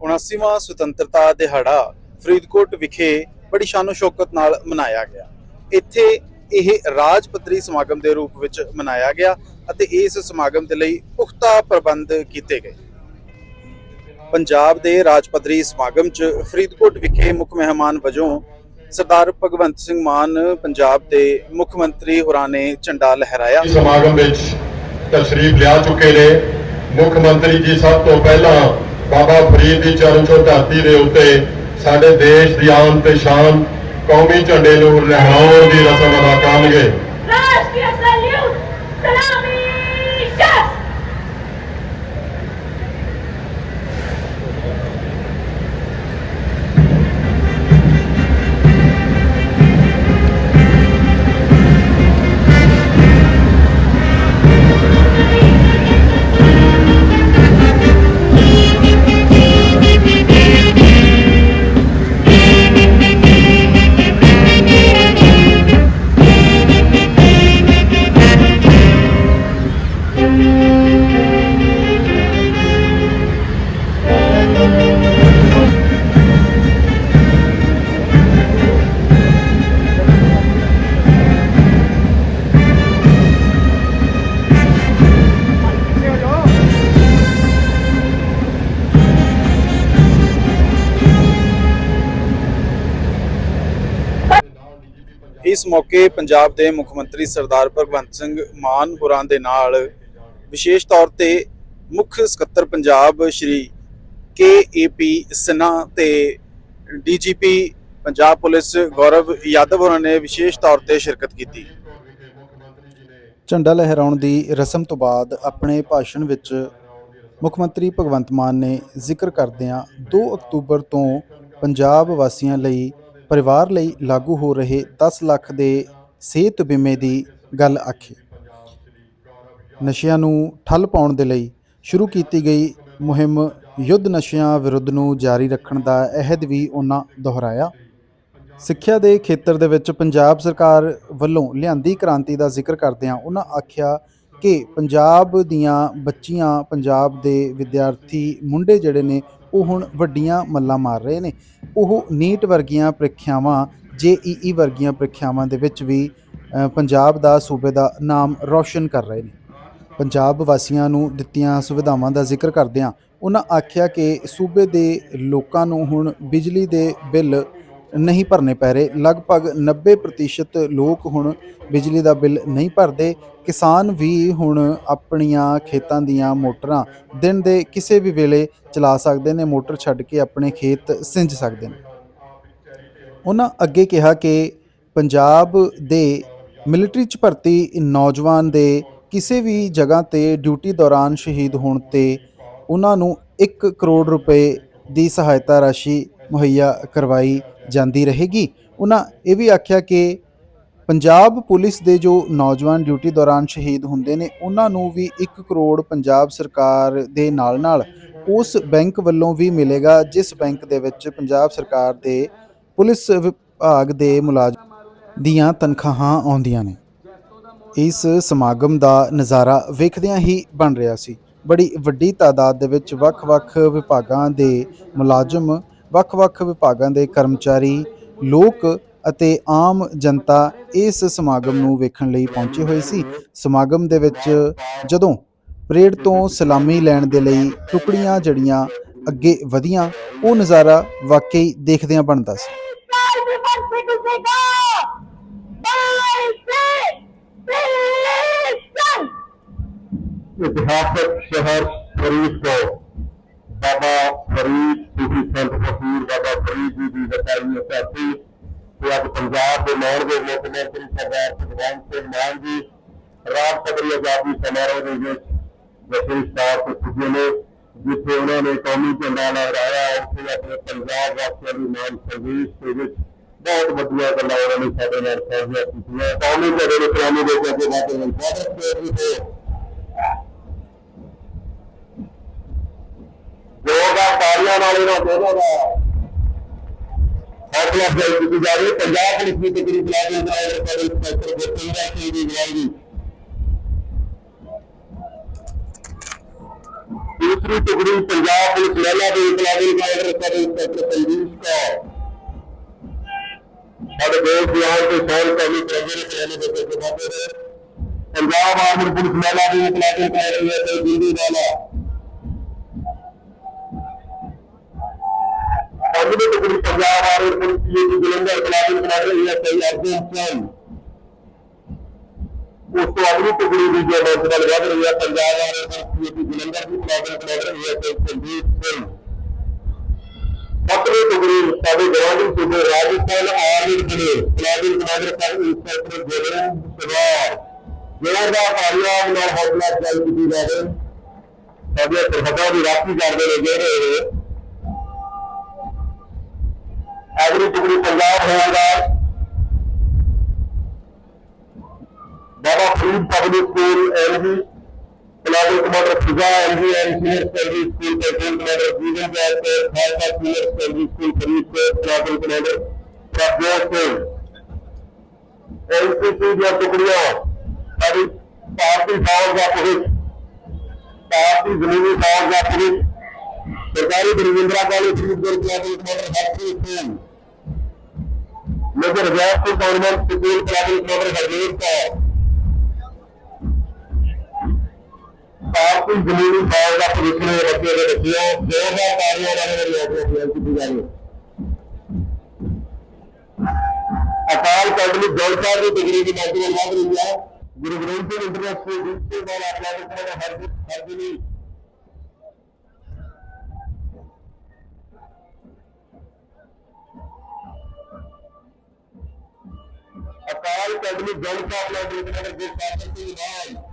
79ਵਾਂ ਸੁਤੰਤਰਤਾ ਦਿਹਾੜਾ ਫਰੀਦਕੋਟ ਵਿਖੇ ਬੜੀ ਸ਼ਾਨੋ ਸ਼ੌਕਤ ਨਾਲ ਮਨਾਇਆ ਗਿਆ। ਇੱਥੇ ਇਹ ਰਾਜ ਪੱਧਰੀ ਸਮਾਗਮ ਦੇ ਰੂਪ ਵਿੱਚ ਮਨਾਇਆ ਗਿਆ ਅਤੇ ਇਸ ਸਮਾਗਮ ਦੇ ਲਈ ਪੁਖਤਾ ਪ੍ਰਬੰਧ ਕੀਤੇ ਗਏ। ਪੰਜਾਬ ਦੇ ਰਾਜ ਪੱਧਰੀ ਸਮਾਗਮ 'ਚ ਫਰੀਦਕੋਟ ਵਿਖੇ ਮੁੱਖ ਮਹਿਮਾਨ ਵਜੋਂ ਸਰਦਾਰ ਭਗਵੰਤ ਸਿੰਘ ਮਾਨ, ਪੰਜਾਬ ਦੇ ਮੁੱਖ ਮੰਤਰੀ ਹੋਰਾਂ ਨੇ ਝੰਡਾ ਲਹਿਰਾਇਆ। ਸਮਾਗਮ ਵਿੱਚ ਤਸ਼ਰੀਫ ਲਿਆ ਚੁੱਕੇ ਨੇ। ਮੁੱਖ ਮੰਤਰੀ ਜੀ, ਸਭ ਤੋਂ ਪਹਿਲਾਂ ਬਾਬਾ ਫਰੀਦ ਦੀ ਚਰਨ ਛੋਹ ਧਰਤੀ ਦੇ ਉੱਤੇ ਸਾਡੇ ਦੇਸ਼ ਦੀ ਆਨ ਤੇ ਸ਼ਾਨ ਕੌਮੀ ਝੰਡੇ ਨੂੰ ਲਹਿਰਾਉਣ ਦੀ ਰਸਮ ਅਦਾ ਕਰਨਗੇ Raspia Salute! Salami! ਇਸ ਮੌਕੇ ਪੰਜਾਬ ਦੇ ਮੁੱਖ ਮੰਤਰੀ ਸਰਦਾਰ ਭਗਵੰਤ ਸਿੰਘ ਮਾਨ ਹੋਰਾਂ ਦੇ ਨਾਲ ਵਿਸ਼ੇਸ਼ ਤੌਰ ਤੇ ਮੁੱਖ ਸਕੱਤਰ ਪੰਜਾਬ ਸ਼੍ਰੀ ਕੇ ਏ ਪੀ ਸਿਨਹਾ ਤੇ ਡੀਜੀਪੀ ਪੰਜਾਬ ਪੁਲਿਸ ਗੌਰਵ ਯਾਦਵ ਹੋਰਾਂ ਨੇ ਵਿਸ਼ੇਸ਼ ਤੌਰ ਤੇ ਸ਼ਿਰਕਤ ਕੀਤੀ। ਝੰਡਾ ਲਹਿਰਾਉਣ ਦੀ ਰਸਮ ਤੋਂ ਬਾਅਦ ਆਪਣੇ ਭਾਸ਼ਣ ਵਿੱਚ ਮੁੱਖ ਮੰਤਰੀ ਭਗਵੰਤ ਮਾਨ ਨੇ ਜ਼ਿਕਰ ਕਰਦਿਆਂ 2 ਅਕਤੂਬਰ ਤੋਂ ਪੰਜਾਬ ਵਾਸੀਆਂ ਲਈ ਪਰਿਵਾਰ ਲਈ ਲਾਗੂ ਹੋ ਰਹੇ 10 ਲੱਖ ਦੇ ਸਿਹਤ ਬੀਮੇ ਦੀ ਗੱਲ ਆਖੀ। ਨਸ਼ਿਆਂ ਨੂੰ ਠੱਲ ਪਾਉਣ ਦੇ ਲਈ ਸ਼ੁਰੂ ਕੀਤੀ ਗਈ ਮੁਹਿੰਮ ਯੁੱਧ ਨਸ਼ਿਆਂ ਵਿਰੁੱਧ ਨੂੰ ਜਾਰੀ ਰੱਖਣ ਦਾ ਅਹਿਦ ਵੀ ਉਹਨਾਂ ਦੁਹਰਾਇਆ। ਸਿੱਖਿਆ ਦੇ ਖੇਤਰ ਦੇ ਵਿੱਚ ਪੰਜਾਬ ਸਰਕਾਰ ਵੱਲੋਂ ਲਿਆਂਦੀ ਕ੍ਰਾਂਤੀ ਦਾ ਜ਼ਿਕਰ ਕਰਦਿਆਂ ਉਹਨਾਂ ਆਖਿਆ ਕਿ ਪੰਜਾਬ ਦੀਆਂ ਬੱਚੀਆਂ ਪੰਜਾਬ ਦੇ ਵਿਦਿਆਰਥੀ ਮੁੰਡੇ ਜਿਹੜੇ ਨੇ ਉਹ ਹੁਣ ਵੱਡੀਆਂ ਮੱਲਾਂ ਮਾਰ ਰਹੇ ਨੇ। ਉਹ ਨੀਟ ਵਰਗੀਆਂ ਪ੍ਰੀਖਿਆਵਾਂ ਜੇਈਈ ਵਰਗੀਆਂ ਪ੍ਰੀਖਿਆਵਾਂ ਦੇ ਵਿੱਚ ਵੀ ਪੰਜਾਬ ਦਾ ਸੂਬੇ ਦਾ ਨਾਮ ਰੌਸ਼ਨ ਕਰ ਰਹੇ ਨੇ। ਪੰਜਾਬ ਵਾਸੀਆਂ ਨੂੰ ਦਿੱਤੀਆਂ ਸੁਵਿਧਾਵਾਂ ਦਾ ਜ਼ਿਕਰ ਕਰਦਿਆਂ ਉਹਨਾਂ ਆਖਿਆ ਕਿ ਸੂਬੇ ਦੇ ਲੋਕਾਂ ਨੂੰ ਹੁਣ ਬਿਜਲੀ ਦੇ ਬਿੱਲ ਨਹੀਂ ਭਰਨੇ ਪੈ ਰਹੇ। ਲਗਭਗ 90% ਲੋਕ ਹੁਣ ਬਿਜਲੀ ਦਾ ਬਿੱਲ ਨਹੀਂ ਭਰਦੇ। ਕਿਸਾਨ ਵੀ ਹੁਣ ਆਪਣੀਆਂ ਖੇਤਾਂ ਦੀਆਂ ਮੋਟਰਾਂ ਦਿਨ ਦੇ ਕਿਸੇ ਵੀ ਵੇਲੇ ਚਲਾ ਸਕਦੇ ਨੇ। ਮੋਟਰ ਛੱਡ ਕੇ ਆਪਣੇ ਖੇਤ ਸਿੰਜ ਸਕਦੇ ਨੇ। ਉਹਨਾਂ ਅੱਗੇ ਕਿਹਾ ਕਿ ਪੰਜਾਬ ਦੇ ਮਿਲਟਰੀ 'ਚ ਭਰਤੀ ਨੌਜਵਾਨ ਦੇ ਕਿਸੇ ਵੀ ਜਗ੍ਹਾ ਤੇ ਡਿਊਟੀ ਦੌਰਾਨ ਸ਼ਹੀਦ ਹੋਣ ਤੇ ਉਹਨਾਂ ਨੂੰ 1 ਕਰੋੜ ਰੁਪਏ ਦੀ ਸਹਾਇਤਾ ਰਾਸ਼ੀ ਮੁਹੱਈਆ ਕਰਵਾਈ ਜਾਂਦੀ ਰਹੇਗੀ। ਉਹਨਾਂ ਇਹ ਵੀ ਆਖਿਆ ਕਿ ਪੰਜਾਬ ਪੁਲਿਸ ਦੇ ਜੋ ਨੌਜਵਾਨ ਡਿਊਟੀ ਦੌਰਾਨ ਸ਼ਹੀਦ ਹੁੰਦੇ ਨੇ ਉਹਨਾਂ ਨੂੰ ਵੀ 1 ਕਰੋੜ ਪੰਜਾਬ ਸਰਕਾਰ ਦੇ ਨਾਲ ਨਾਲ ਉਸ ਬੈਂਕ ਵੱਲੋਂ ਵੀ ਮਿਲੇਗਾ, ਜਿਸ ਬੈਂਕ ਦੇ ਵਿੱਚ ਪੰਜਾਬ ਸਰਕਾਰ ਦੇ ਪੁਲਿਸ ਵਿਭਾਗ ਦੇ ਮੁਲਾਜ਼ਮ ਦੀਆਂ ਤਨਖਾਹਾਂ ਆਉਂਦੀਆਂ ਨੇ। ਇਸ ਸਮਾਗਮ ਦਾ ਨਜ਼ਾਰਾ ਵੇਖਦਿਆਂ ਹੀ ਬਣ ਰਿਹਾ ਸੀ। ਬੜੀ ਵੱਡੀ ਤਾਦਾਦ ਦੇ ਵਿੱਚ ਵੱਖ-ਵੱਖ ਵਿਭਾਗਾਂ ਦੇ ਮੁਲਾਜ਼ਮ ਵੱਖ-ਵੱਖ ਵਿਭਾਗਾਂ ਦੇ ਕਰਮਚਾਰੀ, ਲੋਕ ਅਤੇ ਆਮ ਜਨਤਾ ਇਸ ਸਮਾਗਮ ਨੂੰ ਵੇਖਣ ਲਈ ਪਹੁੰਚੇ ਹੋਏ ਸੀ। ਸਮਾਗਮ ਦੇ ਵਿੱਚ ਜਦੋਂ ਪਰੇਡ ਤੋਂ ਸਲਾਮੀ ਲੈਣ ਦੇ ਲਈ ਟੁਕੜੀਆਂ ਜੜੀਆਂ ਅੱਗੇ ਵਧੀਆਂ, ਉਹ ਨਜ਼ਾਰਾ ਵਾਕਈ ਦੇਖਦਿਆਂ ਬਣਦਾ ਸੀ। ਇਤਿਹਾਸਕ ਸ਼ਹਿਰ ਫਰੀਦ ਤੋਂ ਬਾਬਾ ਫਰੀਦ ਸੂਫੀ ਸੰਤ ਫਕੀਰ ਬਾਬਾ ਫਰੀਦ ਜੀ ਦੀ ਵਸਾਈ ਧਰਤੀ ਤੇ ਅੱਜ ਪੰਜਾਬ ਦੇ ਮਾਣ ਦੇ ਮੁੱਖ ਮੰਤਰੀ ਸਰਦਾਰ ਭਗਵੰਤ ਸਿੰਘ ਮਾਨ ਜੀ ਰਾਜ ਪੱਧਰੀ ਆਜ਼ਾਦੀ ਸਮਾਰੋਹ ਦੇ ਵਿੱਚ ਵਿਸ਼ੇਸ਼ ਤੌਰ ਤੇ ਪੁੱਜੇ ਨੇ ਜਿੱਥੇ ਉਹਨਾਂ ਨੇ ਕੌਮੀ ਝੰਡਾ ਲਹਿਰਾਇਆ ਉੱਥੇ ਆਪਣੇ ਪੰਜਾਬ ਵਾਸੀਆਂ ਦੀ ਮਾਨ ਸੰਦੇਸ਼ ਦੇ ਵਿੱਚ ਬਹੁਤ ਵਧੀਆ ਗੱਲਾਂ ਉਹਨਾਂ ਨੇ ਸਾਡੇ ਨਾਲ ਸਾਂਝੀਆਂ ਕੀਤੀਆਂ ਕੌਮੀ ਝੰਡੇ ਨੂੰ ਸਲਾਮੀ ਦੇ ਕੇ ਅੱਗੇ ਵਧਦੇ ਹਨ ਬਹੁਤ ਬਹੁਤ ਜੋਰਦਾਰ ਤਾੜੀਆਂ ਨਾਲ ਇਹਨਾਂ ਦੋਨਾਂ ਦਾ ਹੌਸਲਾ ਅਫਜ਼ਾਈ ਕੀਤੀ ਜਾ ਰਹੀ ਹੈ ਪੰਜਾਬ ਪੁਲਿਸ ਦੀ ਟਿਕਰੀ ਬੁਲਾ ਕੇ ਇੰਦਰਾਜ ਰਪਾਲ ਇੰਸਪੈਕਟਰ ਗੁਰਤੇਜ ਸਿੰਘ ਦੀ ਅਗਵਾਈ ਦੀ ਦੂਸਰੀ ਟੁਕੜੀ ਪੰਜਾਬ ਪੁਲਿਸ ਮਹਿਲਾ ਦੇ ਇਨਕਲਾਬੀ ਕਾਇਦਰ ਸਬ ਇੰਸਪੈਕਟਰ ਸੰਦੀਪ ਕੌਰ ਸਾਡੇ ਦੇਸ਼ ਦੀ ਆਨ ਤੇ ਸ਼ਾਨ ਕੌਮੀ ਪ੍ਰਜਰ ਕਰਾਣੇ ਦੇ ਵਿੱਚ ਬਾਬੇ ਨੇ ਪੰਜਾਬ ਆਰਮੀ ਪੁਲਿਸ ਮਹਿਲਾ ਦੀ ਇਨਕਲਾਬੀ ਕਾਇਦਰ ਤੇ ਬਿੰਦੀ ਵਾਲਾ ਪੰਜਵੀਂ ਟੁਕੜੀ ਪੰਜਾਬ ਆਰਮੀ ਪੁਲਿਸ ਦੀ ਜਲੰਧਰ ਇਨਕਲਾਬੀ ਕਾਇਦਰ ਇਹ ਸਹੀ ਅਰਜਨ ਸਿੰਘ ਉਸ ਤੋਂ ਅਗਲੀ ਟੁਕੜੀ ਦੀ ਜੋ ਨੌਜਵਾਨ ਵੱਧ ਰਹੀ ਹੈ ਪੰਜਾਬ ਆਰਮੀ ਪੁਲਿਸ ਦੀ ਜਲੰਧਰ ਦੀ ਇਨਕਲਾਬੀ ਕਾਇਦਰ ਇਹ ਸਹੀ ਸੰਦੀਪ ਸਿੰਘ ਸੱਤਵੀਂ ਟੁਕੜੀ ਸਾਡੇ ਗਵਾਂਢੀ ਸੂਬੇ ਰਾਜਸਥਾਨ ਆਰਮੀ ਦੇ ਕਲਾਬੀ ਕਮਾਂਡਰ ਸਾਹਿਬ ਇੰਸਪੈਕਟਰ ਜਨਰਲ ਸਵਾਰ ਜਿਹੜਾ ਦਾ ਕਾਰਿਆਬ ਨਾਲ ਹੌਸਲਾ ਚੱਲ ਕੀਤੀ ਜਾਵੇ ਸਾਡੀਆਂ ਸਰਹੱਦਾਂ ਦੀ ਰਾਖੀ ਕਰਦੇ ਨੇ ਜਿਹੜੇ ਅਗਲੀ ਟੁਕੜੀ Punjab ਹੋਣਗਾ Baba Farid public school LG ਕਲਾਬੀ commander Fiza LG and senior service school pattern commander Jeevan ਜੈਲ ਤੇ Khalsa senior service school Faridkot ਕਲਾਬੀ commander Prabhjot Singh NCC ਦੀਆਂ ਟੁਕੜੀਆਂ ਸਾਡੀ ਭਾਰਤੀ ਫੌਜ ਦਾ ਪੁਲਿਸ ਭਾਰਤੀ ਜ਼ਮੀਨੀ ਫੌਜ ਦਾ ਪੁਲਿਸ ਸਰਕਾਰੀ Barjindra college Faridkot ਕਲਾਬੀ commander Harpreet Singh major Vyas Singh government school ਕਲਾਬੀ commander Harjeet Kaur ਭਾਰਤੀ ਜ਼ਮੀਨੀ ਫੌਜ ਦਾ ਪੁਲਿਸ ਨੇ ਬੱਚੇ ਦੇ ਬੱਚਿਆਂ ਜ਼ੋਰਦਾਰ ਤਾੜੀਆਂ ਨਾਲ ਮੇਰੀ ਆਗੂ ਕੀਤੀ ਜਾ ਰਹੀ ਹੈ ਅਕਾਲ ਅਕੈਡਮੀ ਜਲਸਾ ਦੀ ਡਿਗਰੀ ਦੀ ਨੌਕਰੀ ਲੱਗ ਰਹੀ ਹੈ ਗੁਰੂ ਗ੍ਰੰਥ ਸਾਹਿਬ ਇੰਟਰਨੈਸ਼ਨਲ ਡਿਸਟ੍ਰਿਕਟ ਵਾਲਾ ਅਕੈਡਮੀ ਦਾ ਹਰ ਹਰ ਦਿਨੀ ਅਕਾਲ ਅਕੈਡਮੀ ਜਲਸਾ ਆਪਣਾ ਡਿਗਰੀ ਦੇ ਸਾਥੀ ਦੀ ਨਾਮ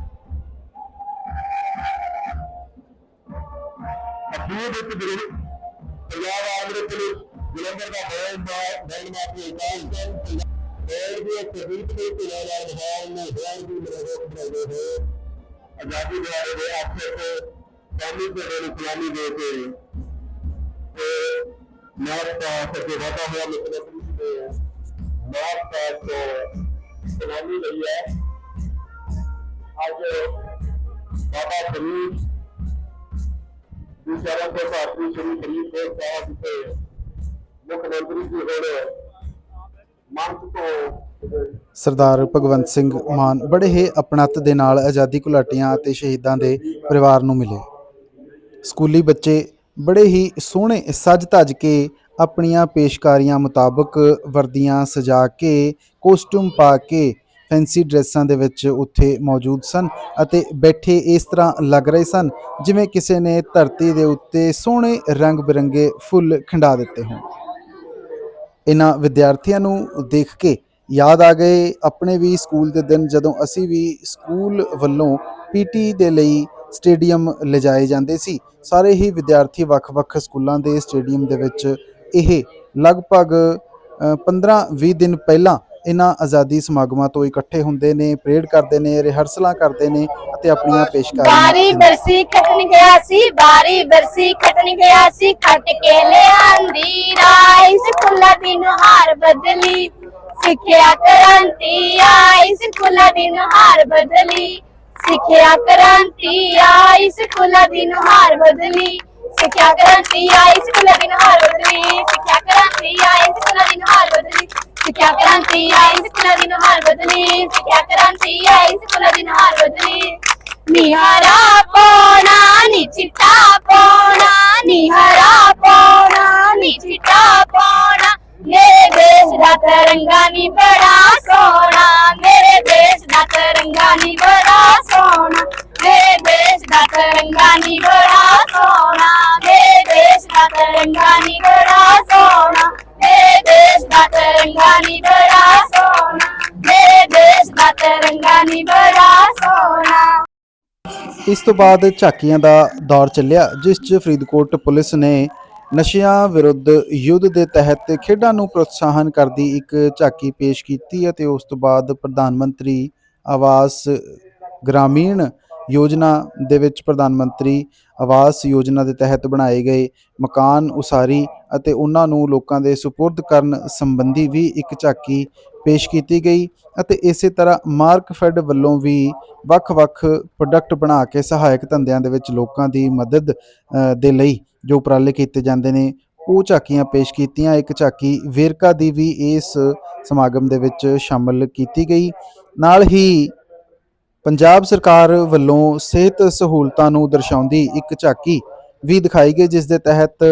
ਅਖੀਰ ਵਿੱਚ ਗੁਰੂ ਪੰਜਾਬ ਆਰਮੀ ਪੁਲਿਸ ਜਲੰਧਰ ਦਾ ਬੈਂਡ ਦਾ ਬੈਂਡ ਮਾਸਟਰ ਇਕਾਲ ਸਿੰਘ ਬੈਂਡ ਦੀ ਤਸਵੀਰ ਤੇ ਪਿਆ ਜਾ ਰਿਹਾ ਹੈ ਨੇ ਬੈਂਡ ਦੀ ਮਰਹੂਮ ਬਣਾਏ ਹੋਏ ਆਜ਼ਾਦੀ ਦਿਵਾਰੇ ਦੇ ਅਫਸਰ ਤੋਂ ਕਾਮੀ ਦੇ ਦੇ ਇਸਲਾਮੀ ਦੇ ਕੇ ਤੇ ਨਾਰ ਦਾ ਸੱਜੇ ਵਾਦਾ ਹੋਇਆ ਮਿਸਲ ਦੇ ਨਾਰ ਦਾ ਤੋਂ ਸਲਾਮੀ ਲਈ ਹੈ। ਅੱਜ ਬਾਬਾ ਫਰੀਦ ਵਿਚਾਰਾਂ ਤੋਂ ਭਾਰਤੀ ਸ਼੍ਰੀ ਫਰੀਦਕੋਟ ਸਾਹਿਬ ਦੇ ਮੁੱਖ ਮੰਤਰੀ ਜੀ ਹੁਣ ਸਰਦਾਰ ਭਗਵੰਤ ਸਿੰਘ ਮਾਨ ਬੜੇ ਹੀ ਆਪਣੱਤ ਦੇ ਨਾਲ ਆਜ਼ਾਦੀ ਘੁਲਾਟੀਆਂ ਅਤੇ ਸ਼ਹੀਦਾਂ ਦੇ ਪਰਿਵਾਰ ਨੂੰ ਮਿਲੇ। ਸਕੂਲੀ ਬੱਚੇ ਬੜੇ ਹੀ ਸੋਹਣੇ ਸੱਜ ਧੱਜ ਕੇ ਆਪਣੀਆਂ ਪੇਸ਼ਕਾਰੀਆਂ ਮੁਤਾਬਕ ਵਰਦੀਆਂ ਸਜਾ ਕੇ, ਕੋਸਟਿਊਮ ਪਾ ਕੇ, ਫੈਂਸੀ ਡਰੈਸਾਂ ਦੇ ਵਿੱਚ ਉੱਥੇ ਮੌਜੂਦ ਸਨ ਅਤੇ ਬੈਠੇ ਇਸ ਤਰ੍ਹਾਂ ਲੱਗ ਰਹੇ ਸਨ ਜਿਵੇਂ ਕਿਸੇ ਨੇ ਧਰਤੀ ਦੇ ਉੱਤੇ ਸੋਹਣੇ ਰੰਗ ਬਿਰੰਗੇ ਫੁੱਲ ਖਿੰਡਾ ਦਿੱਤੇ ਹੋਣ। ਇਹਨਾਂ ਵਿਦਿਆਰਥੀਆਂ ਨੂੰ ਦੇਖ ਕੇ ਯਾਦ ਆ ਗਏ ਆਪਣੇ ਵੀ ਸਕੂਲ ਦੇ ਦਿਨ ਜਦੋਂ ਅਸੀਂ ਵੀ ਸਕੂਲ ਵੱਲੋਂ ਪੀਟੀ ਦੇ ਲਈ ਸਟੇਡੀਅਮ ਲਿਜਾਏ ਜਾਂਦੇ ਸੀ। ਸਾਰੇ ਹੀ ਵਿਦਿਆਰਥੀ ਵੱਖ-ਵੱਖ ਸਕੂਲਾਂ ਦੇ ਸਟੇਡੀਅਮ ਦੇ ਵਿੱਚ ਇਹ ਲਗਭਗ 15-20 ਦਿਨ ਪਹਿਲਾਂ ਇਹਨਾਂ ਆਜ਼ਾਦੀ ਸਮਾਗਮਾਂ ਤੋਂ ਇਕੱਠੇ ਹੁੰਦੇ ਨੇ ਪ੍ਰੇਡ ਕਰਦੇ ਨੇ ਰਿਹਰਸਲਾਂ ਕਰਦੇ ਨੇ ਅਤੇ ਆਪਣੀਆਂ ਪੇਸ਼ਕਾਰੀਆਂ ਬਾਰੀ। ਬਰਸੀ ਖਟਣ ਗਿਆ ਸੀ ਬਾਰੀ ਬਰਸੀ ਖਟਣ ਗਿਆ ਸੀ ਖਟ ਕੇ ਲਿਆਂਦੀ ਰਾਈ ਸਕੂਲਾਂ ਦੀ ਨੁਹਾਰ ਬਦਲੀ ਸਿੱਖਿਆ ਕ੍ਰਾਂਤੀ ਆਈ ਸਕੂਲਾਂ ਦੀ ਨੁਹਾਰ ਬਦਲੀ ਸਿੱਖਿਆ ਕ੍ਰਾਂਤੀ ਆਈ ਸਕੂਲਾਂ ਦੀ ਨੁਹਾਰ ਬਦਲੀ ਸਿੱਖਿਆ ਕ੍ਰਾਂਤੀ ਆਈ ਸਕੂਲਾਂ ਦੀ ਨੁਹਾਰ ਬਦਲੀ, ਸਿੱਖਿਆ ਕ੍ਰਾਂਤੀ ਆਈ ਸਕੂਲਾਂ ਦੀ ਨੁਹਾਰ ਬਦਲੀ, ਸਿੱਖਿਆ ਕ੍ਰਾਂਤੀ ਆਈ ਸਕੂਲਾਂ ਦੀ ਨੁਹਾਰ ਬਦਲੀ, ਸਿੱਖਿਆ ਕ੍ਰਾਂਤੀ ਆਈ ਸਕੂਲਾਂ ਦੀ ਨੁਹਾਰ ਬਦਲੀ। ਨਿਹਰਾ ਪੋਣਾ ਨੀ ਚਿੱਟਾ ਪੋਣਾ ਨਿਹਰਾ ਪੋਣਾ ਨੀ ਚਿੱਟਾ ਪੋਣਾ ਮੇਰੇ ਦੇਸ਼ ਦਾ ਤਿਰੰਗਾ ਨੀ ਬੜਾ ਸੋਹਣਾ, ਮੇਰੇ ਦੇਸ਼ ਦਾ ਤਿਰੰਗਾ ਨੀ ਬੜਾ ਇਸ ਤੋਂ ਬਾਅਦ ਝਾਕੀਆਂ ਦਾ ਦੌਰ ਚੱਲਿਆ, ਜਿਸ 'ਚ ਫਰੀਦਕੋਟ ਪੁਲਿਸ ਨੇ ਨਸ਼ਿਆਂ ਵਿਰੁੱਧ ਯੁੱਧ ਦੇ ਤਹਿਤ ਖੇਡਾਂ ਨੂੰ ਪ੍ਰੋਤਸਾਹਨ ਕਰਦੀ ਇੱਕ ਝਾਕੀ ਪੇਸ਼ ਕੀਤੀ ਅਤੇ ਉਸ ਤੋਂ ਬਾਅਦ ਪ੍ਰਧਾਨ ਮੰਤਰੀ ਆਵਾਸ ਗ੍ਰਾਮੀਣ ਯੋਜਨਾ ਦੇ ਵਿੱਚ ਪ੍ਰਧਾਨ ਮੰਤਰੀ ਆਵਾਸ ਯੋਜਨਾ ਦੇ ਤਹਿਤ ਬਣਾਏ ਗਏ ਮਕਾਨ ਉਸਾਰੀ ਅਤੇ ਉਹਨਾਂ ਨੂੰ ਲੋਕਾਂ ਦੇ ਸੁਪੁਰਦ ਕਰਨ ਸੰਬੰਧੀ ਵੀ ਇੱਕ ਝਾਕੀ ਪੇਸ਼ ਕੀਤੀ ਗਈ ਅਤੇ ਇਸੇ ਤਰ੍ਹਾਂ ਮਾਰਕਫੈਡ ਵੱਲੋਂ ਵੀ ਵੱਖ-ਵੱਖ ਪ੍ਰੋਡਕਟ ਬਣਾ ਕੇ ਸਹਾਇਕ ਧੰਦਿਆਂ ਦੇ ਵਿੱਚ ਲੋਕਾਂ ਦੀ ਮਦਦ ਦੇ ਲਈ ਜੋ ਉਪਰਾਲੇ ਕੀਤੇ ਜਾਂਦੇ ਨੇ, ਉਹ ਝਾਕੀਆਂ ਪੇਸ਼ ਕੀਤੀਆਂ। ਇੱਕ ਝਾਕੀ ਵੇਰਕਾ ਦੀ ਵੀ ਇਸ ਸਮਾਗਮ ਦੇ ਵਿੱਚ ਸ਼ਾਮਲ ਕੀਤੀ ਗਈ। ਨਾਲ ਹੀ ਪੰਜਾਬ ਸਰਕਾਰ ਵੱਲੋਂ ਸਿਹਤ ਸਹੂਲਤਾਂ ਨੂੰ ਦਰਸਾਉਂਦੀ ਇੱਕ ਝਾਕੀ ਵੀ ਦਿਖਾਈ ਗਈ, ਜਿਸ ਦੇ ਤਹਿਤ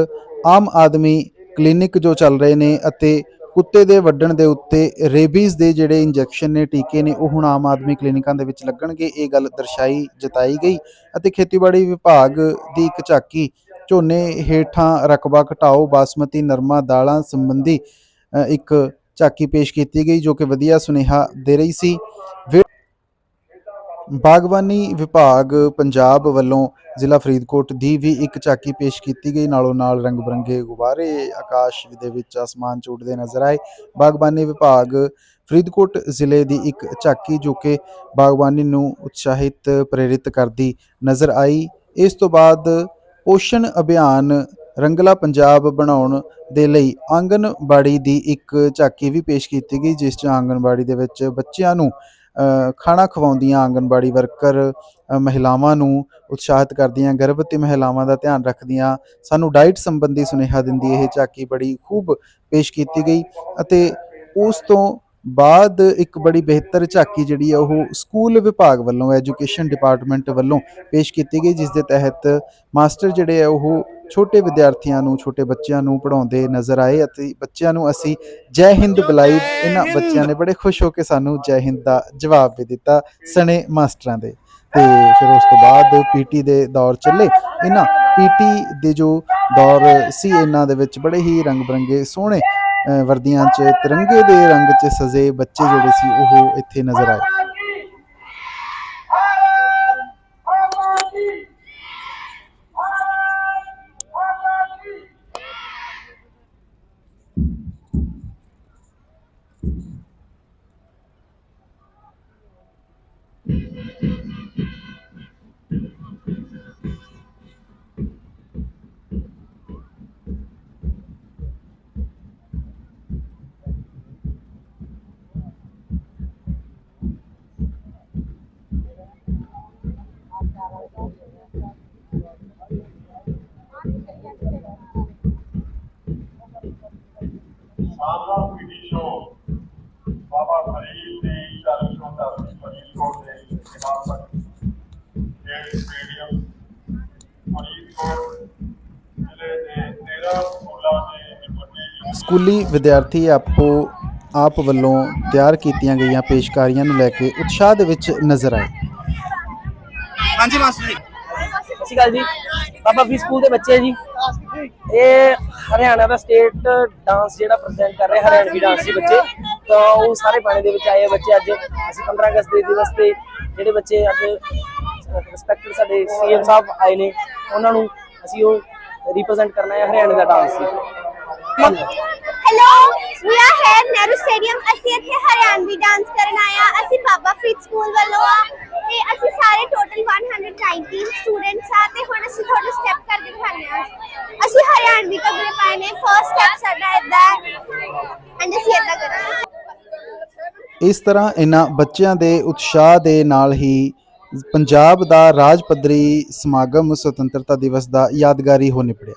ਆਮ ਆਦਮੀ ਕਲੀਨਿਕ ਜੋ ਚੱਲ ਰਹੇ ਨੇ ਅਤੇ ਕੁੱਤੇ ਦੇ ਵੱਢਣ ਦੇ ਉੱਤੇ ਰੇਬੀਜ਼ ਦੇ ਜਿਹੜੇ ਇੰਜੈਕਸ਼ਨ ਨੇ, ਟੀਕੇ ਨੇ, ਉਹ ਹੁਣ ਆਮ ਆਦਮੀ ਕਲੀਨਿਕਾਂ ਦੇ ਵਿੱਚ ਲੱਗਣਗੇ, ਇਹ ਗੱਲ ਦਰਸਾਈ, ਜਤਾਈ ਗਈ ਅਤੇ ਖੇਤੀਬਾੜੀ ਵਿਭਾਗ ਦੀ ਇੱਕ ਝਾਕੀ ਝੋਨੇ ਹੇਠਾਂ ਰਕਬਾ ਘਟਾਓ, ਬਾਸਮਤੀ, ਨਰਮਾ, ਦਾਲਾਂ ਸੰਬੰਧੀ ਇੱਕ ਝਾਕੀ ਪੇਸ਼ ਕੀਤੀ ਗਈ, ਜੋ ਕਿ ਵਧੀਆ ਸੁਨੇਹਾ ਦੇ ਰਹੀ ਸੀ। ਵੇ- ਬਾਗਬਾਨੀ ਵਿਭਾਗ ਪੰਜਾਬ ਵੱਲੋਂ ਜ਼ਿਲ੍ਹਾ ਫਰੀਦਕੋਟ ਦੀ ਵੀ ਇੱਕ ਝਾਕੀ ਪੇਸ਼ ਕੀਤੀ ਗਈ। ਨਾਲੋਂ ਨਾਲ ਰੰਗ ਬਰੰਗੇ ਗੁਬਾਰੇ, ਆਕਾਸ਼ ਦੇ ਵਿੱਚ ਆਸਮਾਨ 'ਚ ਉੱਡਦੇ ਨਜ਼ਰ ਆਏ। ਬਾਗਬਾਨੀ ਵਿਭਾਗ ਫਰੀਦਕੋਟ ਜ਼ਿਲ੍ਹੇ ਦੀ ਇੱਕ ਝਾਕੀ ਜੋ ਕਿ ਬਾਗਬਾਨੀ ਨੂੰ ਉਤਸ਼ਾਹਿਤ, ਪ੍ਰੇਰਿਤ ਕਰਦੀ ਨਜ਼ਰ ਆਈ। ਇਸ ਤੋਂ ਬਾਅਦ ਪੋਸ਼ਣ ਅਭਿਆਨ ਰੰਗਲਾ ਪੰਜਾਬ ਬਣਾਉਣ ਦੇ ਲਈ ਆਂਗਨਬਾੜੀ ਦੀ ਇੱਕ ਝਾਕੀ ਵੀ ਪੇਸ਼ ਕੀਤੀ ਗਈ, ਜਿਸ 'ਚ ਆਂਗਨਬਾੜੀ ਦੇ ਵਿੱਚ ਬੱਚਿਆਂ ਨੂੰ ਖਾਣਾ ਖਵਾਉਂਦੀਆਂ ਆਂਗਨਬਾੜੀ ਵਰਕਰ ਮਹਿਲਾਵਾਂ ਨੂੰ ਉਤਸ਼ਾਹਿਤ ਕਰਦੀਆਂ, ਗਰਭਵਤੀ ਮਹਿਲਾਵਾਂ ਦਾ ਧਿਆਨ ਰੱਖਦੀਆਂ। ਸਾਨੂੰ ਡਾਈਟ ਸੰਬੰਧੀ ਸੁਨੇਹਾ ਦਿੰਦੀ ਇਹ ਝਾਕੀ ਬੜੀ ਖੂਬ ਪੇਸ਼ ਕੀਤੀ ਗਈ ਅਤੇ ਉਸ ਤੋਂ ਬਾਅਦ ਇੱਕ ਬੜੀ ਬਿਹਤਰ ਝਾਕੀ ਜਿਹੜੀ ਆ, ਉਹ ਸਕੂਲ ਵਿਭਾਗ ਵੱਲੋਂ, ਐਜੂਕੇਸ਼ਨ ਡਿਪਾਰਟਮੈਂਟ ਵੱਲੋਂ ਪੇਸ਼ ਕੀਤੀ ਗਈ, ਜਿਸ ਦੇ ਤਹਿਤ ਮਾਸਟਰ ਜਿਹੜੇ ਆ, ਉਹ ਛੋਟੇ ਵਿਦਿਆਰਥੀਆਂ ਨੂੰ, ਛੋਟੇ ਬੱਚਿਆਂ ਨੂੰ ਪੜ੍ਹਾਉਂਦੇ ਨਜ਼ਰ ਆਏ ਅਤੇ ਬੱਚਿਆਂ ਨੂੰ ਅਸੀਂ ਜੈ ਹਿੰਦ ਬੁਲਾਈ। ਇਹਨਾਂ ਬੱਚਿਆਂ ਨੇ ਬੜੇ ਖੁਸ਼ ਹੋ ਕੇ ਸਾਨੂੰ ਜੈ ਹਿੰਦ ਦਾ ਜਵਾਬ ਵੀ ਦਿੱਤਾ ਸਣੇ ਮਾਸਟਰਾਂ ਦੇ। ਤੇ ਫਿਰ ਉਸ ਤੋਂ ਬਾਅਦ ਪੀਟੀ ਦੇ ਦੌਰ ਚੱਲੇ। ਇਹਨਾਂ ਪੀਟੀ ਦੇ ਜੋ ਦੌਰ ਸੀ, ਇਹਨਾਂ ਦੇ ਵਿੱਚ ਬੜੇ ਹੀ ਰੰਗ ਬਰੰਗੇ ਸੋਹਣੇ ਵਰਦੀਆਂ 'ਚ ਤਿਰੰਗੇ ਦੇ ਰੰਗ 'ਚ ਸਜੇ ਬੱਚੇ ਜਿਹੜੇ ਸੀ ਉਹ ਇੱਥੇ ਨਜ਼ਰ ਆਏ। ਸਕੂਲੀ ਵਿਦਿਆਰਥੀ ਆਪੋ ਆਪ ਵੱਲੋਂ ਤਿਆਰ ਕੀਤੀਆਂ ਗਈਆਂ ਪੇਸ਼ਕਾਰੀਆਂ ਨੂੰ ਲੈ ਕੇ ਉਤਸ਼ਾਹ ਦੇ ਵਿੱਚ ਨਜ਼ਰ ਆਏ। ਹਾਂਜੀ ਮਾਸਟਰ ਜੀ। ਸਤਿ ਸ਼੍ਰੀ ਅਕਾਲ ਜੀ। ਬਾਬਾ ਫਰੀ ਸਕੂਲ ਦੇ ਬੱਚੇ ਜੀ। ਇਹ ਹਰਿਆਣਾ ਦਾ ਸਟੇਟ ਡਾਂਸ ਜਿਹੜਾ ਪ੍ਰੈਜ਼ੈਂਟ ਕਰ ਰਹੇ ਹਰਿਆਣਵੀ ਡਾਂਸ ਦੇ ਬੱਚੇ। ਤਾਂ ਉਹ ਸਾਰੇ ਪਾਣੇ ਦੇ ਵਿੱਚ ਆਏ ਆ ਬੱਚੇ ਅੱਜ। ਅਸੀਂ 15 ਅਗਸਤ ਦੇ ਦਿਵਸ ਤੇ ਜਿਹੜੇ ਬੱਚੇ ਅੱਜ ਰਿਸਪੈਕਟਡ ਸਾਡੇ ਸੀਐਮ ਸਾਹਿਬ ਆਏ ਨੇ ਉਹਨਾਂ ਨੂੰ ਅਸੀਂ ਉਹ ਰਿਪਰੈਜ਼ੈਂਟ ਕਰਨਾ ਹੈ ਹਰਿਆਣਾ ਦਾ dance. Hello we are here Nehru stadium ਅਸੀਂ ਇੱਥੇ ਹਰਿਆਣਵੀ ਡਾਂਸ ਕਰਨ ਆਏ ਆ ਅਸੀਂ ਬਾਬਾ ਫਰੀਦ ਸਕੂਲ ਵੱਲੋਂ ਆ। ਤੇ ਅਸੀਂ ਸਾਰੇ ਟੋਟਲ 119 ਸਟੂਡੈਂਟਸ ਆ। ਤੇ ਹੁਣ ਅਸੀਂ ਤੁਹਾਨੂੰ ਸਟੈਪ ਕਰਕੇ ਦਿਖਾਉਂਦੇ ਆ ਅਸੀਂ ਹਰਿਆਣਵੀ ਕੱਪੜੇ ਪਾਏ ਨੇ। ਫਰਸਟ ਸਟੈਪ ਸਾਡਾ ਇਦਾਂ ਐਂਡ ਅਸੀਂ ਇਦਾਂ ਕਰਾਂਗੇ। ਇਸ ਤਰ੍ਹਾਂ ਇਹਨਾਂ ਬੱਚਿਆਂ ਦੇ ਉਤਸ਼ਾਹ ਦੇ ਨਾਲ ਹੀ ਪੰਜਾਬ ਦਾ ਰਾਜ ਪੱਧਰੀ ਸਮਾਗਮ ਸੁਤੰਤਰਤਾ ਦਿਵਸ ਦਾ ਯਾਦਗਾਰੀ ਹੋ ਨਿਪੜਿਆ।